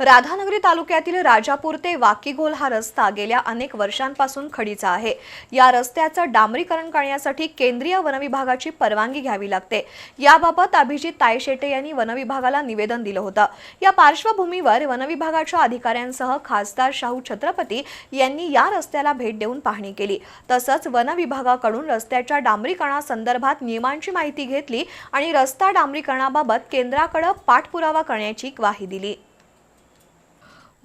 राधानगरी तालुक्यातील राजापूर ते वाकीघोल हा रस्ता गेल्या अनेक वर्षांपासून खडीचा आहे. या रस्त्याचं डांबरीकरण करण्यासाठी केंद्रीय वनविभागाची परवानगी घ्यावी लागते. याबाबत अभिजित तायशेटे यांनी वनविभागाला निवेदन दिलं होतं. या पार्श्वभूमीवर वनविभागाच्या अधिकाऱ्यांसह खासदार शाहू छत्रपती यांनी या रस्त्याला भेट देऊन पाहणी केली. तसंच वनविभागाकडून रस्त्याच्या डांबरीकरणासंदर्भात नियमांची माहिती घेतली आणि रस्ता डांबरीकरणाबाबत केंद्राकडे पाठपुरावा करण्याची ग्वाही दिली.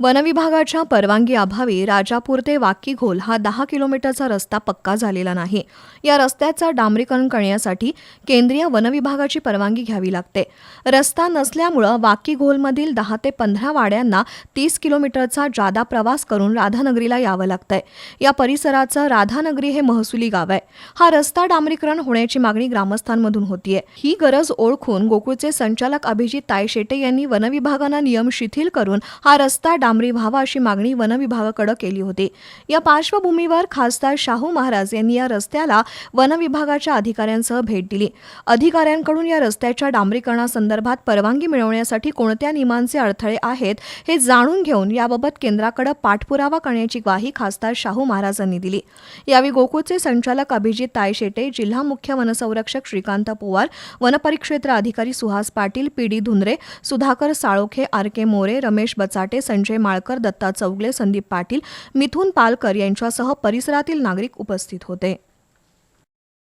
वनविभागाच्या परवानगी अभावी राजापूर ते वाकीघोल हा दहा किलोमीटरचा रस्ता पक्का झालेला नाही. या रस्त्याचं डांबरीकरण करण्यासाठी केंद्रीय वनविभागाची परवानगी घ्यावी लागते. रस्ता नसल्यामुळं वाकीघोलमधील दहा ते पंधरा वाड्यांना तीस किलोमीटरचा जादा प्रवास करून राधानगरीला यावं लागतंय. या परिसराचं राधानगरी हे महसुली गाव आहे. हा रस्ता डांबरीकरण होण्याची मागणी ग्रामस्थांमधून होतीये. ही गरज ओळखून गोकुळचे संचालक अभिजित तायशेटे यांनी वनविभागानं नियम शिथिल करून हा रस्ता डांबरी व्हावा अशी मागणी वनविभागाकडे केली होती. या पार्श्वभूमीवर खासदार शाहू महाराज यांनी या रस्त्याला वनविभागाच्या अधिकाऱ्यांसह भेट दिली. अधिकाऱ्यांकडून या रस्त्याच्या डांबरीकरणासंदर्भात परवानगी मिळवण्यासाठी कोणत्या नियमांचे अडथळे आहेत हे जाणून घेऊन याबाबत केंद्राकडे पाठपुरावा करण्याची ग्वाही खासदार शाहू महाराजांनी दिली. यावेळी गोकुळचे संचालक अभिजित तायशेटे जिल्हा मुख्य वनसंरक्षक श्रीकांत पोवार वनपरिक्षेत्र अधिकारी Suhas Patil P D Dhundre Sudhakar Salokhe R K More Ramesh Bachate Sanjay Malkar Datta Chougale Sandeep Patil Mithun Palkar यांच्यासह परिसरातील नागरिक उपस्थित होते.